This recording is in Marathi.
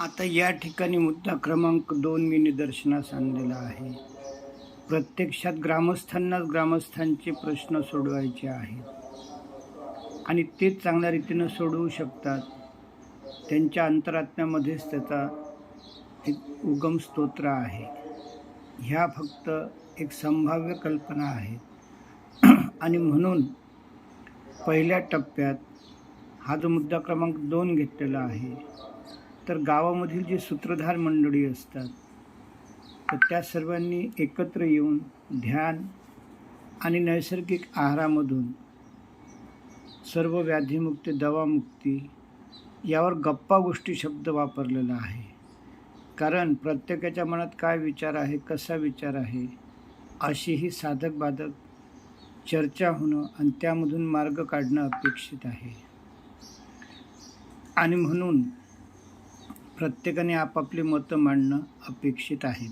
आता या ठिकाणी मुद्दा क्रमांक दोन मी निदर्शनास आणलेला आहे. प्रत्यक्षात ग्रामस्थांनाच ग्रामस्थांचे प्रश्न सोडवायचे आहेत. आणि ते चांगल्या रीतीनं सोडवू शकतात. त्यांच्या अंतरात्म्यामध्येच त्याचा एक उगम स्तोत्र आहे. ह्या फक्त एक संभाव्य कल्पना आहे. आणि म्हणून पहिल्या टप्प्यात हा जो मुद्दा क्रमांक दोन घेतलेला आहे तर गावामधील जे सूत्रधार मंडळी असतात तर त्या सर्वांनी एकत्र येऊन ध्यान आणि नैसर्गिक आहारामधून सर्व व्याधीमुक्ती दवामुक्ती यावर गप्पा गोष्टी शब्द वापरलेला आहे. कारण प्रत्येकाच्या मनात काय विचार आहे कसा विचार आहे अशी ही साधक बाधक चर्चा होणं आणि त्यामधून मार्ग काढणं अपेक्षित आहे. आणि म्हणून प्रत्येकाने आपापली मतं मांडणं अपेक्षित आहे.